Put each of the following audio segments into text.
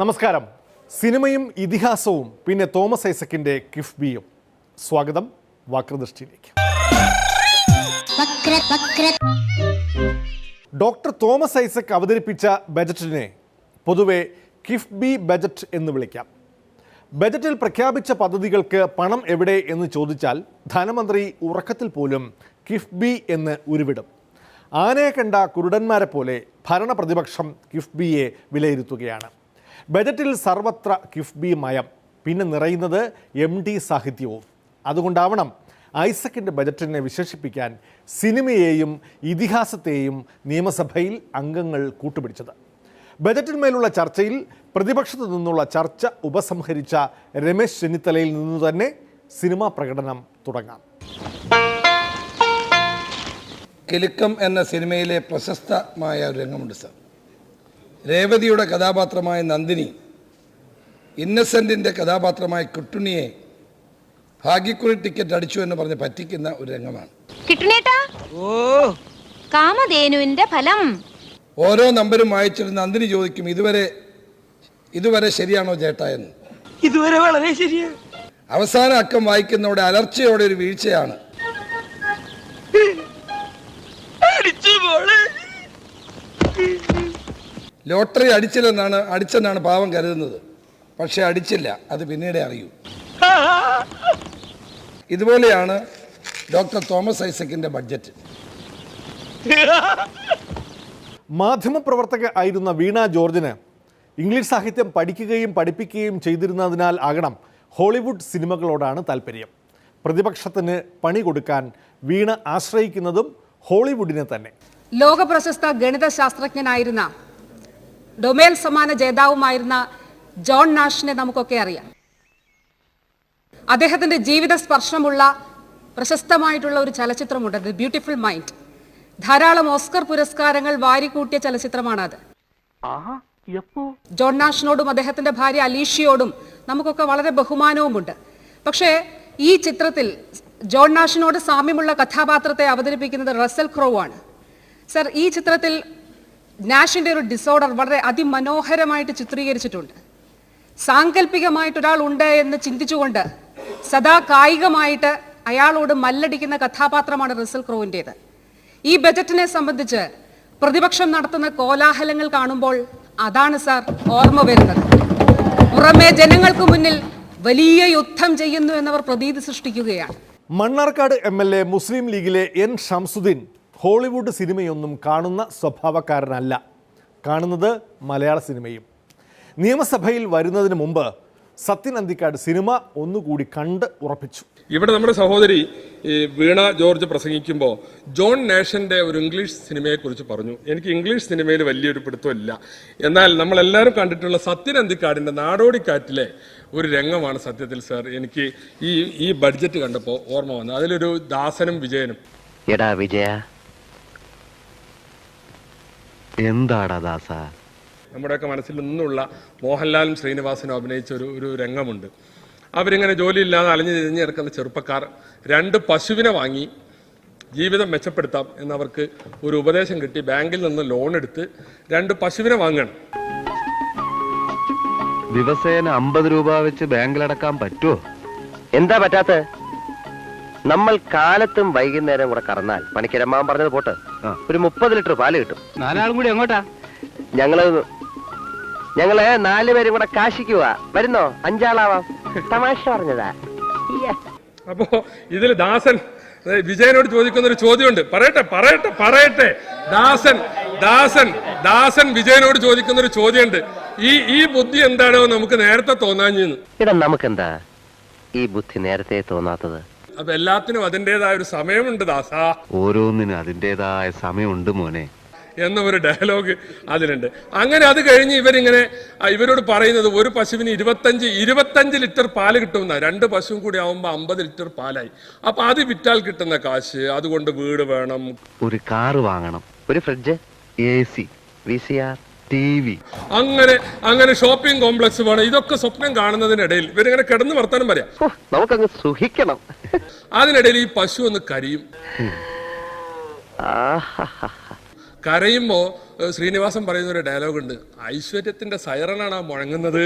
നമസ്കാരം. സിനിമയും ഇതിഹാസവും പിന്നെ തോമസ് ഐസക്കിന്റെ കിഫ്ബിയും സ്വാഗതം വാക്രദൃഷ്ടിയിലേക്ക്. വക്ര വക്ര ഡോക്ടർ തോമസ് ഐസക് അവതരിപ്പിച്ച ബജറ്റിനെ പൊതുവെ കിഫ്ബി ബജറ്റ് എന്ന് വിളിക്കാം. ബജറ്റിൽ പ്രഖ്യാപിച്ച പദ്ധതികൾക്ക് പണം എവിടെ എന്ന് ചോദിച്ചാൽ ധനമന്ത്രി ഉറക്കത്തിൽ പോലും കിഫ്ബി എന്ന് ഉരുവിടും. ആനയെ കണ്ട കുരുടന്മാരെ പോലെ ഭരണപ്രതിപക്ഷം കിഫ്ബിയെ വിലയിരുത്തുകയാണ്. ബജറ്റിൽ സർവത്ര കിഫ്ബി മയം. പിന്നെ നിറയുന്നത് എം ഡി സാഹിത്യവും. അതുകൊണ്ടാവണം ഐസക്കിന്റെ ബജറ്റിനെ വിശേഷിപ്പിക്കാൻ സിനിമയെയും ഇതിഹാസത്തെയും നിയമസഭയിൽ അംഗങ്ങൾ കൂട്ടുപിടിച്ചത്. ബജറ്റിന്മേലുള്ള ചർച്ചയിൽ പ്രതിപക്ഷത്തു നിന്നുള്ള ചർച്ച ഉപസംഹരിച്ച രമേശ് ചെന്നിത്തലയിൽ നിന്നു തന്നെ സിനിമാ പ്രകടനം തുടങ്ങാം. കിലുക്കം എന്ന സിനിമയിലെ പ്രശസ്തമായ ഒരു രംഗമുണ്ട് സാർ. രേവതിയുടെ കഥാപാത്രമായ നന്ദിനി ഇന്നസെന്റിന്റെ കഥാപാത്രമായ കുട്ടുണിയെ ഭാഗ്യക്കുറി ടിക്കറ്റ് അടിച്ചു എന്ന് പറഞ്ഞ് പറ്റിക്കുന്ന ഒരു രംഗമാണ്. ഓ. കാമധേനുവിന്റെ ഫലം. ഓരോ നമ്പരും വായിച്ചിട്ട് നന്ദിനി ചോദിക്കും ഇതുവരെ ഇതുവരെ ശരിയാണോ ചേട്ടാ എന്ന്? ഇതുവരെ വളരെ ശരിയാണ് അവസാന അക്കം വായിക്കുന്നതോടെ അലർച്ചയോടെ ഒരു വീഴ്ചയാണ്. അടിച്ചു ലോട്ടറി അടിച്ചില്ലെന്നാണ് അടിച്ചെന്നാണ് പാവം കരുതുന്നത്. പക്ഷേ അടിച്ചില്ല അത് പിന്നീട് അറിയൂ. ഇതുപോലെയാണ് ഡോക്ടർ തോമസ് ഐസക്കിന്റെ ബഡ്ജറ്റ്. മാധ്യമപ്രവർത്തക ആയിരുന്ന വീണ ജോർജിന് ഇംഗ്ലീഷ് സാഹിത്യം പഠിക്കുകയും പഠിപ്പിക്കുകയും ചെയ്തിരുന്നതിനാൽ ആകണം ഹോളിവുഡ് സിനിമകളോടാണ് താല്പര്യം. പ്രതിപക്ഷത്തിന് പണി കൊടുക്കാൻ വീണ ആശ്രയിക്കുന്നതും ഹോളിവുഡിനെ തന്നെ. ലോക പ്രശസ്ത ഗണിത ശാസ്ത്രജ്ഞനായിരുന്ന ഡൊമേൽ സമ്മാന ജേതാവുമായിരുന്ന ജോൺ നാഷിനെ നമുക്കൊക്കെ അറിയാം. അദ്ദേഹത്തിന്റെ ജീവിത സ്പർശമുള്ള പ്രശസ്തമായിട്ടുള്ള ഒരു ചലച്ചിത്രമുണ്ട്. The beautiful mind. ധാരാളം ഓസ്കർ പുരസ്കാരങ്ങൾ വാരിക്കൂട്ടിയ ചലച്ചിത്രമാണത്. ജോൺ നാഷിനോടും അദ്ദേഹത്തിന്റെ ഭാര്യ അലീഷയോടും നമുക്കൊക്കെ വളരെ ബഹുമാനവുമുണ്ട്. പക്ഷേ ഈ ചിത്രത്തിൽ ജോൺ നാഷിനോട് സാമ്യമുള്ള കഥാപാത്രത്തെ അവതരിപ്പിക്കുന്നത് റസൽ ക്രോ ആണ്. സർ ഈ ചിത്രത്തിൽ നാഷിന്റെ ഒരു ഡിസോർഡർ വളരെ അതിമനോഹരമായിട്ട് ചിത്രീകരിച്ചിട്ടുണ്ട്. സാങ്കല്പികമായിട്ട് ഒരാൾ ഉണ്ട് എന്ന് ചിന്തിച്ചുകൊണ്ട് സദാ കായികമായിട്ട് അയാളോട് മല്ലടിക്കുന്ന കഥാപാത്രമാണ് റിസൽ ക്രോവിന്റേത് ഈ ബജറ്റിനെ സംബന്ധിച്ച് പ്രതിപക്ഷം നടത്തുന്ന കോലാഹലങ്ങൾ കാണുമ്പോൾ അതാണ് സാർ ഓർമ്മ വരുന്നത്. പുറമെ ജനങ്ങൾക്ക് മുന്നിൽ വലിയ യുദ്ധം ചെയ്യുന്നു എന്നവർ പ്രതീതി സൃഷ്ടിക്കുകയാണ്. Mannarkkad M L A Muslim ലീഗിലെ എൻ ഷംസുദ്ദീൻ ഹോളിവുഡ് സിനിമയൊന്നും കാണുന്ന സ്വഭാവക്കാരനല്ല. കാണുന്നത് മലയാള സിനിമയും. നിയമസഭയിൽ വരുന്നതിന് മുമ്പ് സത്യൻ അന്തിക്കാട് സിനിമ ഒന്നുകൂടി കണ്ട് ഉറപ്പിച്ചു. ഇവിടെ നമ്മുടെ സഹോദരി വീണ ജോർജ് പ്രസംഗിക്കുമ്പോൾ ജോൺ നേഷന്റെ ഒരു ഇംഗ്ലീഷ് സിനിമയെക്കുറിച്ച് പറഞ്ഞു. എനിക്ക് ഇംഗ്ലീഷ് സിനിമയിൽ വലിയൊരു പിടുത്തമില്ല. എന്നാൽ നമ്മളെല്ലാവരും കണ്ടിട്ടുള്ള സത്യൻ അന്തിക്കാടിന്റെ നാടോടിക്കാറ്റിലെ ഒരു രംഗമാണ് സത്യത്തിൽ സാർ. എനിക്ക് ഈ ഈ ബഡ്ജറ്റ് കണ്ടപ്പോൾ ഓർമ്മ വന്നത്. അതിലൊരു ദാസനും വിജയനും. എടാ വിജയ എന്താടാ ദാസ? നമ്മുടെയൊക്കെ മനസ്സിൽ നിന്നുള്ള മോഹൻലാലും ശ്രീനിവാസനും അഭിനയിച്ച ഒരു ഒരു രംഗമുണ്ട്. അവരിങ്ങനെ ജോലിയില്ലാതെ അലഞ്ഞു തിരിഞ്ഞ് കിടക്കുന്ന ചെറുപ്പക്കാർ രണ്ട് പശുവിനെ വാങ്ങി ജീവിതം മെച്ചപ്പെടുത്താം എന്നവർക്ക് ഒരു ഉപദേശം കിട്ടി. ബാങ്കിൽ നിന്ന് ലോൺ എടുത്ത് രണ്ട് പശുവിനെ വാങ്ങണം. ദിവസേന അമ്പത് രൂപ വെച്ച് ബാങ്കിലടക്കാൻ പറ്റുമോ എന്താ പറ്റാത്ത നമ്മൾ കാലത്തും വൈകുന്നേരം കൂടെ കറന്നാൽ പണിക്കരമ്മാൻ പറഞ്ഞത് പോട്ട്. ഒരു മുപ്പത് ലിറ്റർ പാൽ കിട്ടും. നാലാളും കൂടി എങ്ങോട്ടാ? ഞങ്ങൾ ഞങ്ങൾ നാലുപേരും കൂടെ കാശിക്കുക വരുന്നോ? അഞ്ചാളാവാം. തമാശ പറഞ്ഞതാ. അപ്പോ ഇതിൽ ദാസൻ വിജയനോട് ചോദിക്കുന്ന ഒരു ചോദ്യമുണ്ട്. പറയട്ടെ പറയട്ടെ പറയട്ടെ. ദാസൻ ദാസൻ ദാസൻ വിജയനോട് ചോദിക്കുന്ന ഒരു ചോദ്യമുണ്ട്. ഈ ഈ ബുദ്ധി എന്താണോ നമുക്ക് നേരത്തെ തോന്നാഞ്ഞെന്ന് നമുക്ക് നമുക്കെന്താ ഈ ബുദ്ധി നേരത്തെ തോന്നാത്തത്? അപ്പൊ എല്ലാത്തിനും അതിന്റെതായ ഒരു സമയമുണ്ട് ദാസ. ഓരോന്നിനും അതിന്റെതായ സമയമുണ്ട് മോനെ. എന്ന ഒരു ഡയലോഗ് അതിലുണ്ട്. അങ്ങനെ അത് കഴിഞ്ഞ് ഇവരിങ്ങനെ ഇവരോട് പറയുന്നത് ഒരു പശുവിന് ഇരുപത്തഞ്ച് ഇരുപത്തഞ്ച് ലിറ്റർ പാൽ കിട്ടുമെന്ന. രണ്ട് പശുവും കൂടി ആവുമ്പോൾ അമ്പത് ലിറ്റർ പാലായി. അപ്പൊ അത് വിറ്റാൽ കിട്ടുന്ന കാശ് അതുകൊണ്ട് വീട് വേണം. ഒരു കാറ് വാങ്ങണം. ഒരു fridge A C V C R. T V. അങ്ങനെ അങ്ങനെ ഷോപ്പിംഗ് കോംപ്ലക്സ് വേണം ഇതൊക്കെ സ്വപ്നം കാണുന്നതിനിടയിൽ ഇവരിങ്ങനെ കിടന്ന് വർത്താനം പറയാം. നമുക്കങ്ങ് സുഖിക്കണം. അതിനിടയിൽ ഈ പശു ഒന്ന് കരയും. കരയുമ്പോ ശ്രീനിവാസൻ പറയുന്ന ഒരു ഡയലോഗ് ഉണ്ട്. ഐശ്വര്യത്തിന്റെ സൈറനാണ് ആ മുഴങ്ങുന്നത്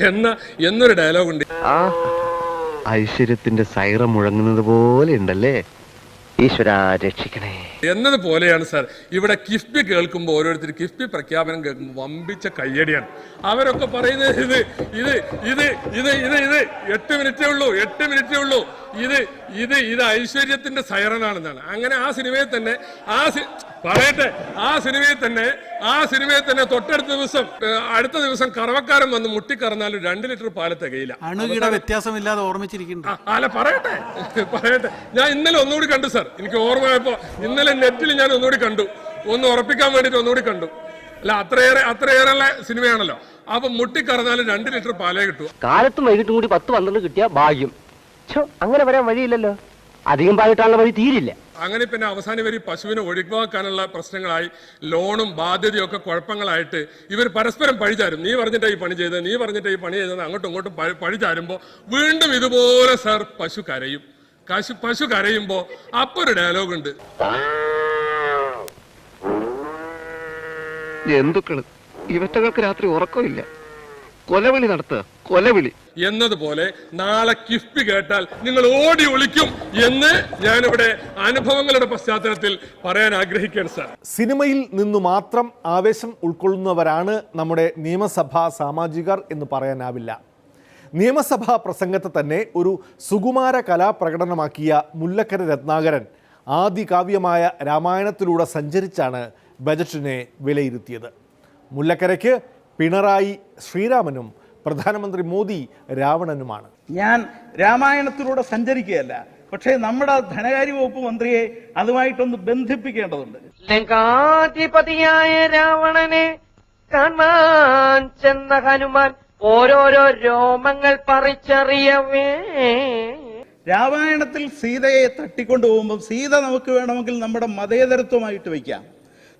എന്ന എന്നൊരു ഡയലോഗ് ഉണ്ട്. ഐശ്വര്യത്തിന്റെ സൈറ മുഴങ്ങുന്നത് പോലെ ഉണ്ടല്ലേ? രക്ഷിക്കണേ. എന്നതുപോലെയാണ് സാർ ഇവിടെ കിഫ്ബി കേൾക്കുമ്പോൾ ഓരോരുത്തർ കിഫ്ബി പ്രഖ്യാപനം കേൾക്കുമ്പോൾ വമ്പിച്ച കയ്യടിയാണ്. അവരൊക്കെ പറയുന്നത് ഇത് ഇത് ഇത് ഇത് ഇത് ഇത് എട്ട് മിനിറ്റേ ഉള്ളൂ എട്ട് മിനിറ്റേ ഉള്ളൂ. ഇത് ഇത് ഇത് ഐശ്വര്യത്തിന്റെ സൈറനാണെന്നാണ്. അങ്ങനെ ആ സിനിമയിൽ തന്നെ ആ പറയട്ടെ ആ സിനിമയിൽ തന്നെ ആ സിനിമയിൽ തന്നെ തൊട്ടടുത്ത ദിവസം അടുത്ത ദിവസം കറവക്കാരൻ വന്ന് മുട്ടിക്കറന്നാലും രണ്ട് ലിറ്റർ പാല തികയില്ല. അണുകിട വ്യത്യാസമില്ലാതെ ഓർമ്മിച്ചിരിക്കുന്നു അല്ല പറയട്ടെ പറയട്ടെ. ഞാൻ ഇന്നലെ ഒന്നുകൂടി കണ്ടു സാർ. എനിക്ക് ഓർമ്മയപ്പോ ഇന്നലെ നെറ്റിൽ ഞാൻ ഒന്നുകൂടി കണ്ടു. ഒന്ന് ഉറപ്പിക്കാൻ വേണ്ടിട്ട് ഒന്നുകൂടി കണ്ടു. അല്ല അത്രയേറെ അത്രയേറെ സിനിമയാണല്ലോ. അപ്പൊ മുട്ടിക്കറന്നാലും രണ്ട് ലിറ്റർ പാലേ കിട്ടൂ. കാലത്തും വൈകിട്ടും കൂടി പത്ത് പന്ത്രണ്ട് കിട്ടിയ ഭാഗ്യം. ഛോ, അങ്ങനെ വരാൻ വഴിയില്ലല്ലോ. അധികം പാലിട്ടാനുള്ള വഴി തീരില്ല. അങ്ങനെ പിന്നെ അവസാന വരെ പശുവിനെ ഒഴിവാക്കാനുള്ള പ്രശ്നങ്ങളായി ലോണും ബാധ്യതയും ഒക്കെ കുഴപ്പങ്ങളായിട്ട് ഇവർ പരസ്പരം പഴിചാരും. നീ പറഞ്ഞിട്ടാ ഈ പണി ചെയ്തത് നീ പറഞ്ഞിട്ടാ ഈ പണി ചെയ്തത് അങ്ങോട്ടും ഇങ്ങോട്ടും പഴിചാരുമ്പോൾ പഴിചാരുമ്പോ വീണ്ടും ഇതുപോലെ സർ പശു കരയും. കശു പശു കരയുമ്പോ അപ്പൊ ഒരു ഡയലോഗ് ഉണ്ട്. എന്തുക്കൾ? ഇവറ്റകൾക്ക് രാത്രി ഉറക്കമില്ല. കൊലവിളി നടത്തുക കൊലവിളി. എന്നതുപോലെ നാളെ കിഫ്ബി കേട്ടാൽ നിങ്ങൾ ഓടി ഒളിക്കും എന്ന് ഞാനിവിടെ അനുഭവങ്ങളുടെ പശ്ചാത്തലത്തിൽ പറയാൻ ആഗ്രഹിക്കുകയാണ് സാർ. സിനിമയിൽ നിന്നു മാത്രം ആവേശം ഉൾക്കൊള്ളുന്നവരാണ് നമ്മുടെ നിയമസഭാ സാമാജികർ എന്ന് പറയാനാവില്ല. നിയമസഭാ പ്രസംഗത്തെ തന്നെ ഒരു സുകുമാര കലാപ്രകടനമാക്കിയ മുല്ലക്കര രത്നാകരൻ ആദികാവ്യമായ രാമായണത്തിലൂടെ സഞ്ചരിച്ചാണ് ബജറ്റിനെ വിലയിരുത്തിയത്. മുല്ലക്കരയ്ക്ക് പിണറായി ശ്രീരാമനും പ്രധാനമന്ത്രി മോദി രാവണനുമാണ്. ഞാൻ രാമായണത്തിലൂടെ സഞ്ചരിക്കുകയല്ല. പക്ഷേ നമ്മുടെ ധനകാര്യ വകുപ്പ് മന്ത്രിയെ അതുമായിട്ടൊന്ന് ബന്ധിപ്പിക്കേണ്ടതുണ്ട്. ലങ്കാധിപതിയായ രാവണനെ കാണാൻ ചെന്ന ഹനുമാൻ ഓരോരോ രോമങ്ങൾ പറിച്ചറിയവേ. രാമായണത്തിൽ സീതയെ തട്ടിക്കൊണ്ടുപോകുമ്പോൾ സീത നമുക്ക് വേണമെങ്കിൽ നമ്മുടെ മതേതരത്വമായിട്ട് വയ്ക്കാം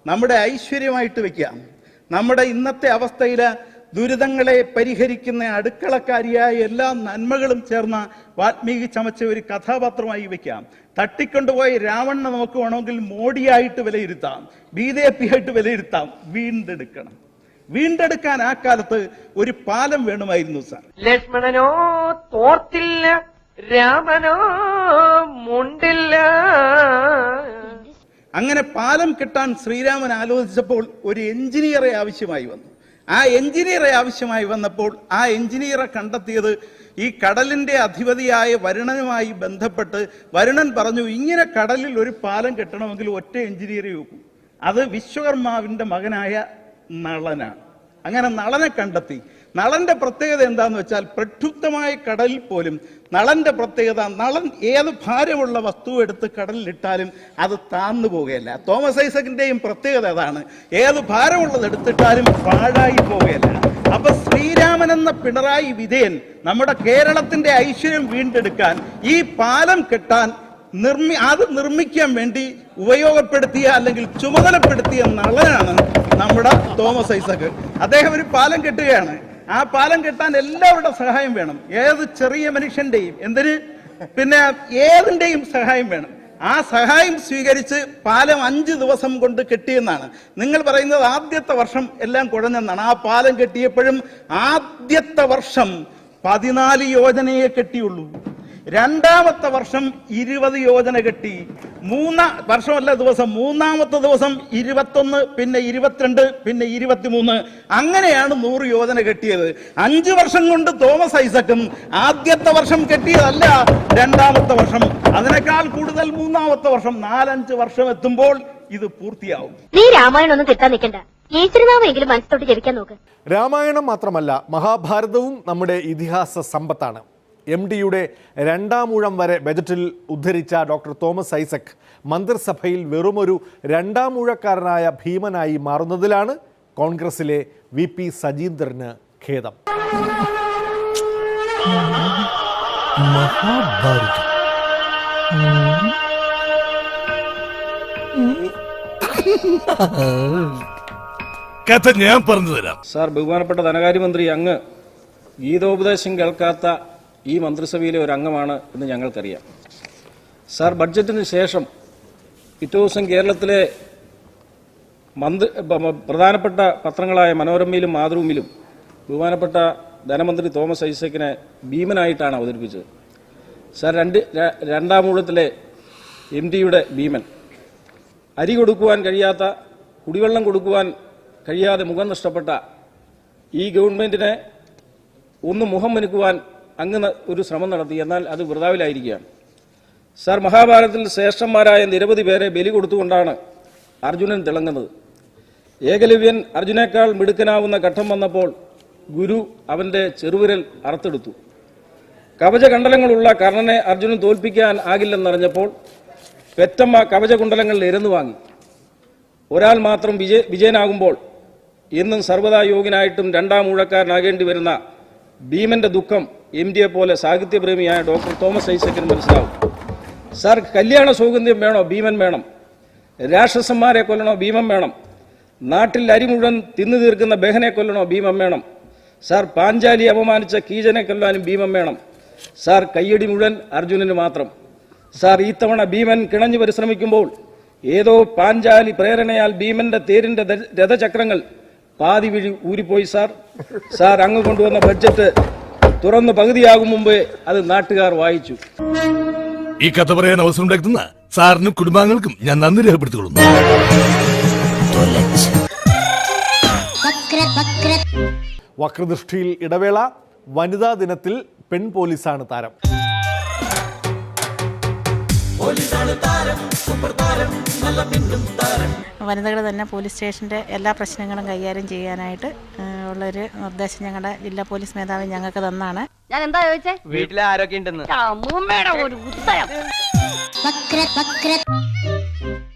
നമ്മുടെ ഐശ്വര്യമായിട്ട് വയ്ക്കാം നമ്മുടെ ഇന്നത്തെ അവസ്ഥയിൽ ദുരിതങ്ങളെ പരിഹരിക്കുന്ന അടുക്കളക്കാരിയായ എല്ലാ നന്മകളും ചേർന്ന വാത്മീകി ചമച്ച ഒരു കഥാപാത്രമായി വയ്ക്കാം തട്ടിക്കൊണ്ടുപോയി രാവണനെ നോക്കുവാണെങ്കിൽ മോഡിയായിട്ട് വിലയിരുത്താം. ബി ജെ പി ആയിട്ട് വിലയിരുത്താം. വീണ്ടെടുക്കണം. വീണ്ടെടുക്കാൻ ആ കാലത്ത് ഒരു പാലം വേണമായിരുന്നു സാർ. ലക്ഷ്മണനോ തോർത്തില്ല രാമനോ മുണ്ടില്ല. അങ്ങനെ പാലം കെട്ടാൻ ശ്രീരാമൻ ആലോചിച്ചപ്പോൾ ഒരു എഞ്ചിനീയറെ ആവശ്യമായി വന്നു. ആ എഞ്ചിനീയറെ ആവശ്യമായി വന്നപ്പോൾ ആ എഞ്ചിനീയറെ കണ്ടെത്തിയത് ഈ കടലിന്റെ അധിപതിയായ വരുണനുമായി ബന്ധപ്പെട്ട് വരുണൻ പറഞ്ഞു ഇങ്ങനെ കടലിൽ ഒരു പാലം കെട്ടണമെങ്കിൽ ഒറ്റ എഞ്ചിനീയറെ നോക്കൂ അത് വിശ്വകർമാവിന്റെ മകനായ നളനാണ്. അങ്ങനെ നളനെ കണ്ടെത്തി. നളന്റെ പ്രത്യേകത എന്താന്ന് വെച്ചാൽ പ്രക്ഷുബ്ധമായ കടലിൽ പോലും നളന്റെ പ്രത്യേകത നളൻ ഏത് ഭാരമുള്ള വസ്തു എടുത്ത് കടലിലിട്ടാലും അത് താന്നു പോകുകയല്ല തോമസ് ഐസക്കിന്റെയും പ്രത്യേകത അതാണ്. ഏത് ഭാരമുള്ളത് എടുത്തിട്ടാലും പാഴായി പോകുകയല്ല അപ്പൊ ശ്രീരാമൻ എന്ന പിണറായി വിധേയൻ നമ്മുടെ കേരളത്തിന്റെ ഐശ്വര്യം വീണ്ടെടുക്കാൻ ഈ പാലം കെട്ടാൻ നിർമ്മി അത് നിർമ്മിക്കാൻ വേണ്ടി ഉപയോഗപ്പെടുത്തിയ അല്ലെങ്കിൽ ചുമതലപ്പെടുത്തിയ നളനാണ് നമ്മുടെ തോമസ് ഐസക് അദ്ദേഹം ഒരു പാലം കെട്ടുകയാണ്. ആ പാലം കെട്ടാൻ എല്ലാവരുടെ സഹായം വേണം. ഏത് ചെറിയ മനുഷ്യന്റെയും എന്തിന്? പിന്നെ ഏതിന്റെയും സഹായം വേണം. ആ സഹായം സ്വീകരിച്ച് പാലം അഞ്ച് ദിവസം കൊണ്ട് കെട്ടിയെന്നാണ്. നിങ്ങൾ പറയുന്നത് ആദ്യത്തെ വർഷം എല്ലാം കുഴഞ്ഞെന്നാണ്. ആ പാലം കെട്ടിയപ്പോഴും ആദ്യത്തെ വർഷം പതിനാല് യോജനയെ കെട്ടിയുള്ളൂ. രണ്ടാമത്തെ വർഷം ഇരുപത് യോജന കെട്ടി. മൂന്നാ വർഷമല്ല ദിവസം മൂന്നാമത്തെ ദിവസം ഇരുപത്തൊന്ന് പിന്നെ ഇരുപത്തിരണ്ട് പിന്നെ ഇരുപത്തിമൂന്ന്. അങ്ങനെയാണ് നൂറ് യോജന കെട്ടിയത്. അഞ്ചു വർഷം കൊണ്ട് തോമസ് ഐസക്കും ആദ്യത്തെ വർഷം കെട്ടിയതല്ല രണ്ടാമത്തെ വർഷം. അതിനേക്കാൾ കൂടുതൽ മൂന്നാമത്തെ വർഷം നാലഞ്ച് വർഷം എത്തുമ്പോൾ ഇത് പൂർത്തിയാവും. നീ രാമായണം ഒന്നും കിട്ടാൻ നിൽക്കണ്ട. ഈശ്വരനാമെങ്കിലും മനസ്സോട്ട് ജപിക്കാൻ നോക്ക്. രാമായണം മാത്രമല്ല മഹാഭാരതവും നമ്മുടെ ഇതിഹാസ സമ്പത്താണ്. എം ഡിയുടെ രണ്ടാമൂഴം വരെ ബജറ്റിൽ ഉദ്ധരിച്ച ഡോക്ടർ തോമസ് ഐസക് മന്ത്രിസഭയിൽ വെറുമൊരു രണ്ടാമൂഴക്കാരനായ ഭീമനായി മാറുന്നതിലാണ് കോൺഗ്രസിലെ വി പി സജീന്ദ്രന് ഖേദം. കഥ ഞാൻ പറഞ്ഞു തരാം. സാർ ബഹുമാനപ്പെട്ട ധനകാര്യമന്ത്രി അങ്ങ് ഗീതോപദേശം കേൾക്കാത്ത ഈ മന്ത്രിസഭയിലെ ഒരു അംഗമാണ് എന്ന് ഞങ്ങൾക്കറിയാം. സാർ ബഡ്ജറ്റിന് ശേഷം പിറ്റേ ദിവസം കേരളത്തിലെ മന്ത്രി പ്രധാനപ്പെട്ട പത്രങ്ങളായ മനോരമയിലും മാതൃഭൂമിയിലും ബഹുമാനപ്പെട്ട ധനമന്ത്രി തോമസ് ഐസക്കിനെ ഭീമനായിട്ടാണ് അവതരിപ്പിച്ചത്. സാർ രണ്ട് രണ്ടാം ഊഴത്തിലെ എം ഡിയുടെ ഭീമൻ. അരി കൊടുക്കുവാൻ കഴിയാത്ത കുടിവെള്ളം കൊടുക്കുവാൻ കഴിയാതെ മുഖം നഷ്ടപ്പെട്ട ഈ ഗവൺമെന്റിനെ ഒന്ന് മുഖം മെനുക്കുവാൻ അങ്ങ് ഒരു ശ്രമം നടത്തി. എന്നാൽ അത് വൃതാവിലായിരിക്കുകയാണ്. സാർ മഹാഭാരതത്തിൽ ശ്രേഷ്ഠന്മാരായ നിരവധി പേരെ ബലി കൊടുത്തുകൊണ്ടാണ് അർജുനൻ തിളങ്ങുന്നത്. ഏകലവ്യൻ അർജുനേക്കാൾ മിടുക്കനാവുന്ന ഘട്ടം വന്നപ്പോൾ ഗുരു അവന്റെ ചെറുവിരൽ അറുത്തെടുത്തു. കവചകണ്ഡലങ്ങളുള്ള കർണനെ അർജുനൻ തോൽപ്പിക്കാൻ ആകില്ലെന്നറിഞ്ഞപ്പോൾ പെറ്റമ്മ കവചകുണ്ടലങ്ങളിൽ ഇരന്നു വാങ്ങി. ഒരാൾ മാത്രം വിജയ വിജയനാകുമ്പോൾ എന്നും സർവതാ യോഗ്യനായിട്ടും രണ്ടാം ഊഴക്കാരനാകേണ്ടി വരുന്ന ഭീമന്റെ ദുഃഖം എം ഡിയെ പോലെ സാഹിത്യപ്രേമിയായ ഡോക്ടർ തോമസ് ഐസക്കിന് മനസ്സിലാവും. സാർ കല്യാണ സൗഗന്ധ്യം വേണോ? ഭീമൻ വേണം. രാക്ഷസന്മാരെ കൊല്ലണോ? ഭീമൻ വേണം. നാട്ടിൽ അരി മുഴുവൻ തിന്നു തീർക്കുന്ന ബഹനെ കൊല്ലണോ? ഭീമം വേണം. സാർ പാഞ്ചാലി അപമാനിച്ച കീചനെ കൊല്ലാനും ഭീമം വേണം. സാർ കയ്യടി മുഴുവൻ അർജുനന് മാത്രം. സാർ ഇത്തവണ ഭീമൻ കിണഞ്ഞു പരിശ്രമിക്കുമ്പോൾ ഏതോ പാഞ്ചാലി പ്രേരണയാൽ ഭീമന്റെ തേരിന്റെ രഥചക്രങ്ങൾ പാതി വിഴി ഊരിപ്പോയി സാർ. സാർ അങ്ങ് കൊണ്ടുവന്ന ബഡ്ജറ്റ് തുറന്ന് പകുതിയാകും മുമ്പ് അത് നാട്ടുകാർ വായിച്ചു. ഈ കഥ പറയാൻ അവസരം ഉണ്ടാക്കുന്ന സാറിനും കുടുംബാംഗങ്ങൾക്കും ഞാൻ നന്ദി രേഖപ്പെടുത്തിക്കൊള്ളുന്നു. വക്രദൃഷ്ടിയിൽ ഇടവേള വനിതാ ദിനത്തിൽ പെൺ പോലീസാണ് താരം. വനിതകൾ തന്നെ പോലീസ് സ്റ്റേഷന്റെ എല്ലാ പ്രശ്നങ്ങളും കൈകാര്യം ചെയ്യാനായിട്ട് ഉള്ളൊരു നിർദ്ദേശം ഞങ്ങളുടെ ജില്ലാ പോലീസ് മേധാവി ഞങ്ങൾക്ക് തന്നാണ്. ഞാൻ എന്താ ചോദിച്ചേ? വീട്ടിലെ ആരൊക്കെ ഉണ്ടെന്ന്? ഒരു ഉത്തരം.